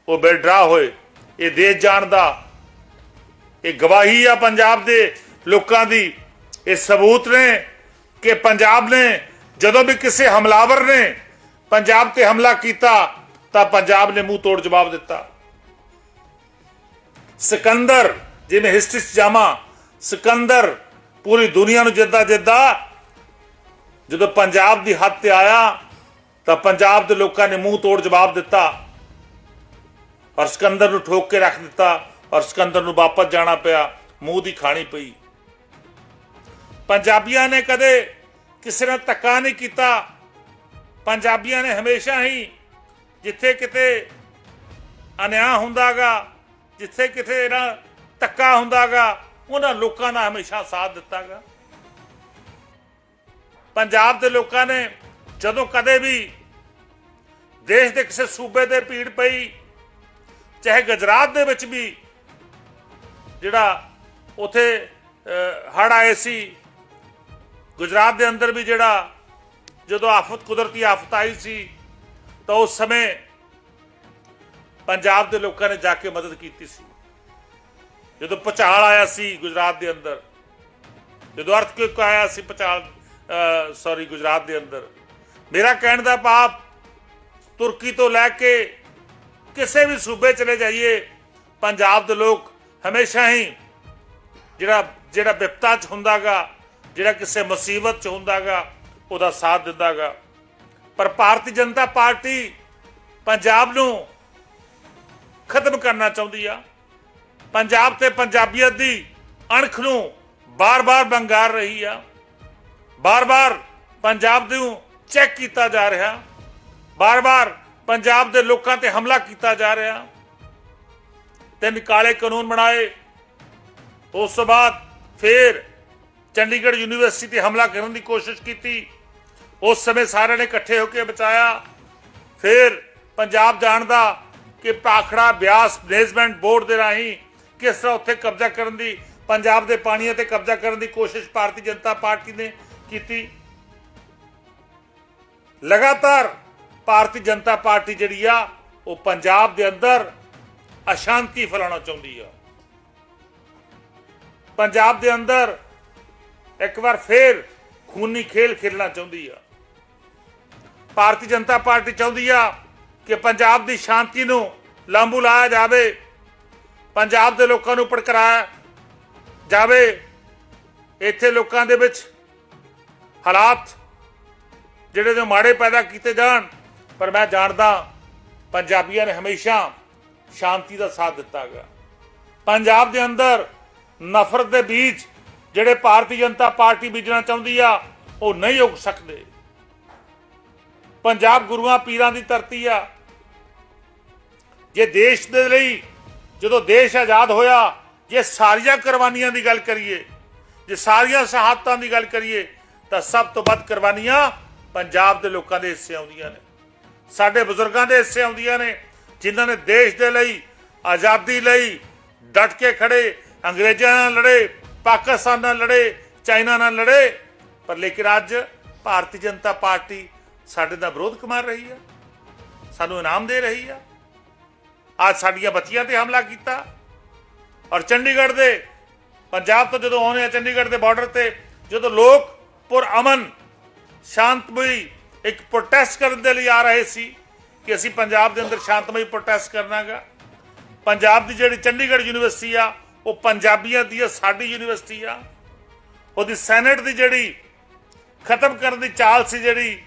ਉਹ ਵਿਡਰਾ ਹੋਏ। ਇਹ ਦੇਸ਼ ਜਾਣਦਾ ਇਹ ਗਵਾਹੀ ਆ ਪੰਜਾਬ ਦੇ ਲੋਕਾਂ ਦੀ। ਇਹ ਸਬੂਤ ਨੇ ਕਿ ਪੰਜਾਬ ਨੇ ਜਦੋਂ ਵੀ ਕਿਸੇ ਹਮਲਾਵਰ ਨੇ ਪੰਜਾਬ ਤੇ ਹਮਲਾ ਕੀਤਾ, ਤਾਂ ਪੰਜਾਬ ਨੇ ਮੂੰਹ ਤੋੜ ਜਵਾਬ ਦਿੱਤਾ। ਸਿਕੰਦਰ, ਜਿਵੇਂ ਹਿਸਟਰੀ ਚ ਜਾਵਾਂ, ਸਿਕੰਦਰ ਪੂਰੀ ਦੁਨੀਆ ਨੂੰ ਜਿੱਦਾਂ ਜਿੱਦਾਂ ਜਦੋਂ ਪੰਜਾਬ ਦੀ ਹੱਦ ਤੇ ਆਇਆ ਤਾਂ ਪੰਜਾਬ ਦੇ ਲੋਕਾਂ ਨੇ ਮੂੰਹ ਤੋੜ ਜਵਾਬ ਦਿੱਤਾ ਔਰ ਸਿਕੰਦਰ ਨੂੰ ਠੋਕ ਕੇ ਰੱਖ ਦਿੱਤਾ ਔਰ ਸਿਕੰਦਰ ਨੂੰ ਵਾਪਸ ਜਾਣਾ ਪਿਆ, ਮੂੰਹ ਦੀ ਖਾਣੀ ਪਈ। ਪੰਜਾਬੀਆਂ ਨੇ ਕਦੇ ਕਿਸੇ ਨਾਲ ਧੱਕਾ ਨਹੀਂ ਕੀਤਾ। ਪੰਜਾਬੀਆਂ ਨੇ ਹਮੇਸ਼ਾ ਹੀ ਜਿੱਥੇ ਕਿਤੇ ਅਨਿਆਂ ਹੁੰਦਾਗਾ, ਜਿੱਥੇ ਕਿਤੇ ਇਹਨਾਂ ਧੱਕਾ ਹੁੰਦਾਗਾ, ਉਹਨਾਂ ਲੋਕਾਂ ਦਾ ਹਮੇਸ਼ਾ ਸਾਥ ਦਿੱਤਾਗਾ। ਪੰਜਾਬ ਦੇ ਲੋਕਾਂ ਨੇ ਜਦੋਂ ਕਦੇ ਵੀ ਦੇਸ਼ ਦੇ ਕਿਸੇ ਸੂਬੇ ਤੇ ਪੀੜ ਪਈ, ਚਾਹੇ ਗੁਜਰਾਤ ਦੇ ਵਿੱਚ ਵੀ, ਜਿਹੜਾ ਉਥੇ ਹੜ ਆਏ ਸੀ, ਗੁਜਰਾਤ ਦੇ ਅੰਦਰ ਵੀ ਜਿਹੜਾ ਜਦੋਂ ਆਫਤ, ਕੁਦਰਤੀ ਆਫਤ ਆਈ ਸੀ, ਤਾਂ ਉਸ ਸਮੇਂ ਪੰਜਾਬ ਦੇ ਲੋਕਾਂ ਨੇ ਜਾ ਕੇ ਮਦਦ ਕੀਤੀ ਸੀ। ਜਦੋਂ ਪਚਾਲ ਆਇਆ ਸੀ ਗੁਜਰਾਤ ਦੇ ਅੰਦਰ, ਜਦੋਂ ਅਰਥਕੁਇਕ ਆਇਆ ਸੀ ਪਚਾਲ ਸੌਰੀ ਗੁਜਰਾਤ ਦੇ ਅੰਦਰ ਮੇਰਾ ਕਹਿਣ ਦਾ ਭਾਵ ਤੁਰਕੀ ਤੋਂ ਲੈ ਕੇ ਕਿਸੇ ਵੀ ਸੂਬੇ ਚਲੇ ਜਾਈਏ, ਪੰਜਾਬ ਦੇ ਲੋਕ ਹਮੇਸ਼ਾ ਹੀ ਜਿਹੜਾ ਜਿਹੜਾ ਵਿਪਤਾ ਚ ਹੁੰਦਾਗਾ, ਜਿਹੜਾ ਕਿਸੇ ਮੁਸੀਬਤ ਚ ਹੁੰਦਾਗਾ, ਉਹਦਾ ਸਾਥ ਦਿੰਦਾਗਾ। ਪਰ ਭਾਰਤੀ ਜਨਤਾ ਪਾਰਟੀ ਪੰਜਾਬ ਨੂੰ ਖਤਮ ਕਰਨਾ ਚਾਹੁੰਦੀ ਆ। ਪੰਜਾਬ ਤੇ ਪੰਜਾਬੀਅਤ ਦੀ ਅਣਖ ਨੂੰ ਬਾਰ-ਬਾਰ ਬੰਗਾਰ ਰਹੀ ਆ। ਬਾਰ-ਬਾਰ ਪੰਜਾਬ ਨੂੰ ਚੈੱਕ ਕੀਤਾ ਜਾ ਰਿਹਾ। ਬਾਰ-ਬਾਰ ਪੰਜਾਬ ਦੇ ਲੋਕਾਂ ਤੇ ਹਮਲਾ ਕੀਤਾ ਜਾ ਰਿਹਾ। ਤਿੰਨ ਕਾਲੇ ਕਾਨੂੰਨ ਬਣਾਏ। ਉਸ ਤੋਂ ਬਾਅਦ ਫਿਰ ਚੰਡੀਗੜ੍ਹ ਯੂਨੀਵਰਸਿਟੀ ਤੇ ਹਮਲਾ ਕਰਨ ਦੀ ਕੋਸ਼ਿਸ਼ ਕੀਤੀ। ਉਸ ਸਮੇਂ ਸਾਰਿਆਂ ਨੇ ਇਕੱਠੇ ਹੋ ਕੇ ਬਚਾਇਆ। ਫਿਰ ਪੰਜਾਬ ਜਾਣਦਾ ਕਿ ਪਾਖੜਾ ਬਿਆਸ ਮੈਨੇਜਮੈਂਟ ਬੋਰਡ ਦੇ ਰਾਹੀਂ ਕਿਸ ਤਰ੍ਹਾਂ ਉੱਥੇ ਕਬਜ਼ਾ ਕਰਨ ਦੀ, ਪੰਜਾਬ ਦੇ ਪਾਣੀਆਂ ਤੇ ਕਬਜ਼ਾ ਕਰਨ ਦੀ ਕੋਸ਼ਿਸ਼ ਭਾਰਤੀ ਜਨਤਾ ਪਾਰਟੀ ਨੇ ਕੀਤੀ। ਲਗਾਤਾਰ ਭਾਰਤੀ ਜਨਤਾ ਪਾਰਟੀ ਜਿਹੜੀ ਆ, ਉਹ ਪੰਜਾਬ ਦੇ ਅੰਦਰ ਅਸ਼ਾਂਤੀ ਫੈਲਾਉਣਾ ਚਾਹੁੰਦੀ ਆ। ਪੰਜਾਬ ਦੇ ਅੰਦਰ ਇੱਕ ਵਾਰ ਫੇਰ ਖੂਨੀ ਖੇਲ ਖੇਡਣਾ ਚਾਹੁੰਦੀ ਆ। ਭਾਰਤੀ ਜਨਤਾ ਪਾਰਟੀ ਚਾਹੁੰਦੀ ਆ ਕਿ ਪੰਜਾਬ ਦੀ ਸ਼ਾਂਤੀ ਨੂੰ ਲਾਂਬੂ ਲਾਇਆ ਜਾਵੇ, ਪੰਜਾਬ ਦੇ ਲੋਕਾਂ ਨੂੰ ਭੜਕਾਇਆ ਜਾਵੇ। ਇੱਥੇ ਲੋਕਾਂ ਦੇ ਵਿੱਚ ਹਾਲਾਤ ਜਿਹੜੇ ਨੇ ਮਾੜੇ ਪੈਦਾ ਕੀਤੇ ਜਾਣ, ਪਰ ਮੈਂ ਜਾਣਦਾ ਪੰਜਾਬੀਆਂ ਨੇ ਹਮੇਸ਼ਾ ਸ਼ਾਂਤੀ ਦਾ ਸਾਥ ਦਿੱਤਾ ਗਿਆ ਪੰਜਾਬ ਦੇ ਅੰਦਰ ਨਫ਼ਰਤ ਦੇ ਬੀਜ ਜਿਹੜੇ ਭਾਰਤੀ ਜਨਤਾ ਪਾਰਟੀ ਬੀਜਣਾ ਚਾਹੁੰਦੀ ਆ, ਉਹ ਨਹੀਂ ਉਗ ਸਕਦੇ। ਪੰਜਾਬ ਗੁਰੂਆਂ ਪੀਰਾਂ ਦੀ ਧਰਤੀ ਆ। ਜੇ ਦੇਸ਼ ਦੇ ਲਈ ਜਦੋਂ ਦੇਸ਼ ਆਜ਼ਾਦ ਹੋਇਆ, ਜੇ ਸਾਰੀਆਂ ਕੁਰਬਾਨੀਆਂ ਦੀ ਗੱਲ ਕਰੀਏ, ਜੇ ਸਾਰੀਆਂ ਸ਼ਹਾਦਤਾਂ ਦੀ ਗੱਲ ਕਰੀਏ, ਤਾਂ ਸਭ ਤੋਂ ਵੱਧ ਕੁਰਬਾਨੀਆਂ ਪੰਜਾਬ ਦੇ ਲੋਕਾਂ ਦੇ ਹਿੱਸੇ ਆਉਂਦੀਆਂ ਨੇ। ਸਾਡੇ ਬਜ਼ੁਰਗਾਂ ਦੇ ਹਿੱਸੇ ਆਉਂਦੀਆਂ ਨੇ, ਜਿਨ੍ਹਾਂ ਨੇ ਦੇਸ਼ ਦੇ ਲਈ, ਆਜ਼ਾਦੀ ਲਈ ਡਟ ਕੇ ਖੜੇ, ਅੰਗਰੇਜ਼ਾਂ ਨਾਲ ਲੜੇ, ਪਾਕਿਸਤਾਨ ਨਾਲ ਲੜੇ, ਚਾਈਨਾ ਨਾਲ ਲੜੇ, ਪਰ ਲੇਕਿਨ ਅੱਜ ਭਾਰਤੀ ਜਨਤਾ ਪਾਰਟੀ ਸਾਡੇ ਦਾ ਵਿਰੋਧ ਕਮਾ ਰਹੀ ਆ, ਸਾਨੂੰ ਇਨਾਮ ਦੇ ਰਹੀ ਆ। ਅੱਜ ਸਾਡੀਆਂ ਬੱਚੀਆਂ ਤੇ ਹਮਲਾ ਕੀਤਾ ਔਰ ਚੰਡੀਗੜ੍ਹ ਦੇ ਪੰਜਾਬ ਤੋਂ ਜਦੋਂ ਆਉਂਦੇ ਆ, ਚੰਡੀਗੜ੍ਹ ਦੇ ਬਾਰਡਰ ਤੇ ਜਦੋਂ ਲੋਕ ਪੁਰ ਅਮਨ ਸ਼ਾਂਤਮਈ ਇੱਕ ਪ੍ਰੋਟੈਸਟ ਕਰਨ ਦੇ ਲਈ ਆ ਰਹੇ ਸੀ ਕਿ ਅਸੀਂ ਪੰਜਾਬ ਦੇ ਅੰਦਰ ਸ਼ਾਂਤਮਈ ਪ੍ਰੋਟੈਸਟ ਕਰਨਾਗਾ। ਪੰਜਾਬ ਦੀ ਜਿਹੜੀ ਚੰਡੀਗੜ੍ਹ ਯੂਨੀਵਰਸਿਟੀ ਆ, ਉਹ ਪੰਜਾਬੀਆਂ ਦੀ ਆ, ਸਾਡੀ ਯੂਨੀਵਰਸਿਟੀ ਆ। ਉਹਦੀ ਸੈਨੇਟ ਦੀ ਜਿਹੜੀ ਖਤਮ ਕਰਨ ਦੀ ਚਾਲ ਸੀ ਜਿਹੜੀ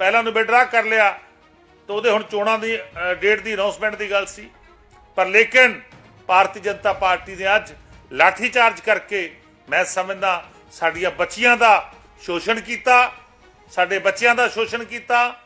ਪਹਿਲਾਂ ਨੂੰ ਵਿਡਰਾ ਕਰ ਲਿਆ, ਤੇ ਉਹਦੇ ਹੁਣ ਚੋਣਾਂ ਦੀ ਡੇਟ ਦੀ ਅਨਾਉਂਸਮੈਂਟ ਦੀ ਗੱਲ ਸੀ। ਪਰ ਲੇਕਿਨ ਭਾਰਤੀ ਜਨਤਾ ਪਾਰਟੀ ਨੇ ਅੱਜ ਲਾਠੀ ਚਾਰਜ ਕਰਕੇ, ਮੈਂ ਸਮਝਦਾ ਸਾਡੀਆਂ ਬੱਚੀਆਂ ਦਾ ਸ਼ੋਸ਼ਣ ਕੀਤਾ ਸਾਡੇ ਬੱਚਿਆਂ ਦਾ ਸ਼ੋਸ਼ਣ ਕੀਤਾ